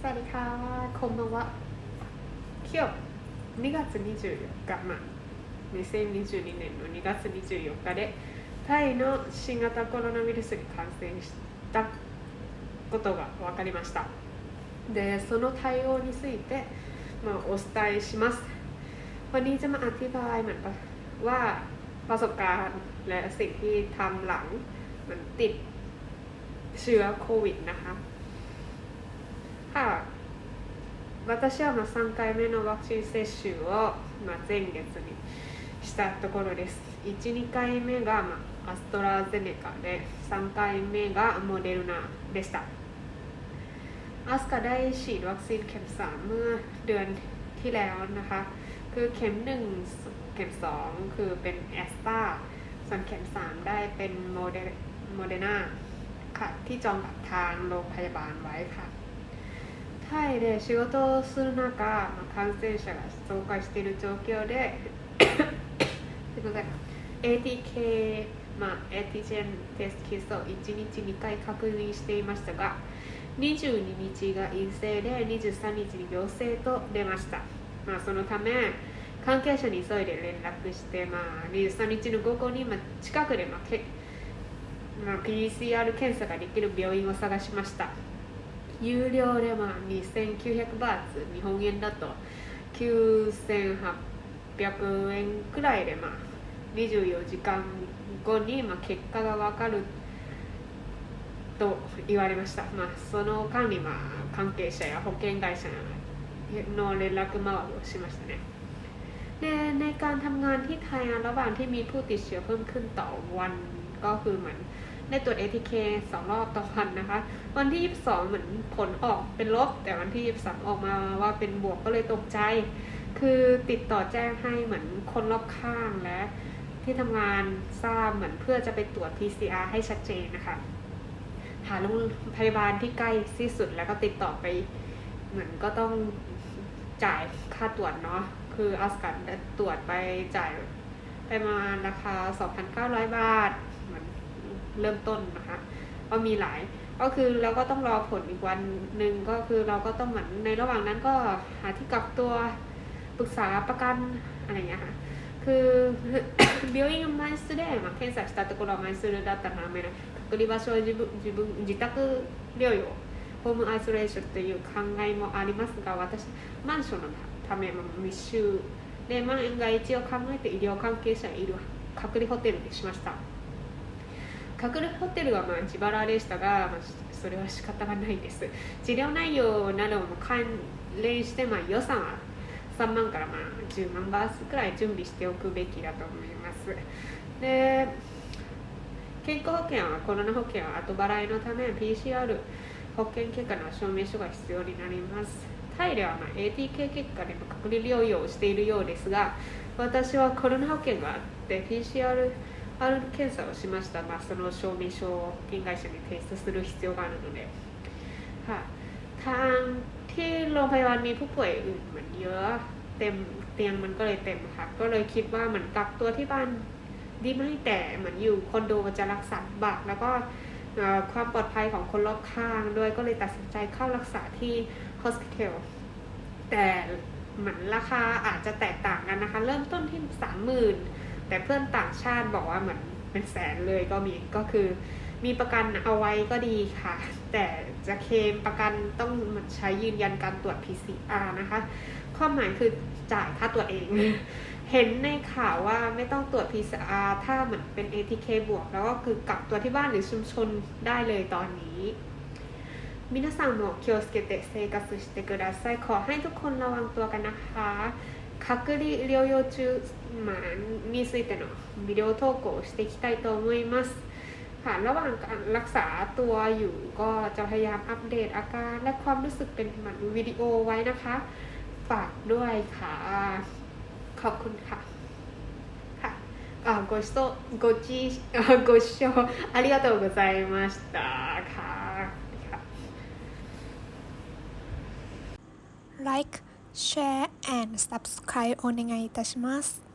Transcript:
สวัสดีค่ะこんばんは今日2月24日まあ2022年の2月24日でタイの新型コロナウイルスに感染したことが分かりましたでその対応について、まあ、お伝えしますวันนี้จะมาอธิบายเหมือนว่าประสบการณ์และสิ่งที่ทำหลังเหมือนติดเชื้อโควิดนะคะ ค่ะ私はまあ3回目のワクチン接種をまあ前月にしたところです12回目がまあアストラゼネカで3回目がโมเดルนาでしたアスカได้ฉีดวัคซีนเข็ม3เมื่อเดือนที่แล้วนะคะ คือเข็ม 1 เข็ม 2 คือเป็นแอสตราส่วนเข็ม 3 ได้เป็นโมเดโมเดนาค่ะ ที่จองกับทางโรงพยาบาลไว้ค่ะ タイで仕事をする中、まあ感染者が増加している状況で ATK、まあ、エティジェンテストキスを1日2回確認していましたが22日が陰性で23日に陽性と出ました、まあ、そのため関係者に急いで連絡して、まあ、23日の午後に、まあ、近くで、まあけまあ、PCR 検査ができる病院を探しました。有料でまあ2900バーツ日本円だと9800円くらいでまあ24時間後にまあ結果が分かると言われました、まあ、その間にまあ関係者や保険会社の連絡回りをしましたねでในการทำงานที่ไทยระหว่างที่มีผู้ติดเชื้อเพิ่มขึ้นต่อวันก็คือเหมือน ได้ตรวจ ATK สองรอบต่อวันนะคะ วันที่ 22 เหมือนผลออกเป็นลบ แต่วันที่ 23 ออกมาว่าเป็นบวกก็เลยตกใจ คือติดต่อแจ้งให้เหมือนคนรอบข้างและที่ทำงานทราบเหมือนเพื่อจะไปตรวจ PCR ให้ชัดเจนนะคะ หาโรงพยาบาลที่ใกล้ที่สุดแล้วก็ติดต่อไป เหมือนก็ต้องจ่ายค่าตรวจเนาะคือออสการตรวจไปจ่ายไปประมาณราคา 2,900 บาท เหมือน เริ่มต้นนะคะ ก็มีหลาย ก็คือเราก็ต้องรอผลอีกวันหนึ่งก็คือเราก็ต้องเหมือนในระหว่างนั้นก็หาที่กักตัวปรึกษาประกันอะไรอย่างเงี้ยค่ะ คือ 病院の枚数で、まあ、検査したところは枚数だったため隔離場所は自分自分自宅療養ホームアイソレーションという考えもありますが私マンションのためまあ密集で万が一を考えて医療関係者いる隔離ホテルにしました 隔離ホテルはまあ自腹でしたが、まあ、それは仕方がないです。治療内容なども関連して、まあ、予算は3万からまあ10万バーツくらい準備しておくべきだと思います。で健康保険はコロナ保険は後払いのため PCR 保険結果の証明書が必要になります。タイではまあ ATK 結果でも隔離療養をしているようですが私はコロナ保険があって PCR 保険 検査をしました、まあ、その証明書を保険会社に提出する必要があるので、ค่ะทางที่โรงพยาบาลมีผู้ป่วยอื่นเหมือนเยอะเต็มเตียงมันก็เลยเต็มค่ะก็เลยคิดว่าเหมือนกักตัวที่บ้านดีไม่แต่เหมือนอยู่คอนโดจะรักษาบัตรแล้วก็เอ่อความปลอดภัยของคนรอบข้างด้วยก็เลยตัดสินใจเข้ารักษาที่ hospital แต่เหมือนราคาอาจจะแตกต่างกันนะคะ เริ่มต้นที่สามหมื่น แต่เพื่อนต่างชาติบอกว่าเหมือนเป็นแสนเลยก็มีก็คือ มีประกันเอาไว้ก็ดีค่ะ แต่จะเคมประกันต้องใช้ยืนยันการตรวจ PCR นะคะ ข้อหมายคือจ่ายค่าตัวเอง เห็นในข่าวว่าไม่ต้องตรวจ PCR ถ้าเหมือนเป็น ATK บวก แล้วก็คือกักตัวที่บ้านหรือชุมชนได้เลยตอนนี้มินาสังโนเคียวสเกเตเซกัสุสเตเกดาไซขอให้ทุกคนระวังตัวกันนะคะ 隔離療養中、まあ、についてのビデオ投稿をしていきたいと思いますค่ะระหว่างการรักษาตัวอยู่ก็จะพยายามอัปเดตอาการและความรู้สึกเป็นเหมือนวิดีโอไว้นะคะ ฝากด้วยค่ะ ขอบคุณค่ะ ค่ะอ่าご視聴ごちあご視聴ありがとうございましたค่ะค่ะ Like, Share and Subscribe お願いいたします。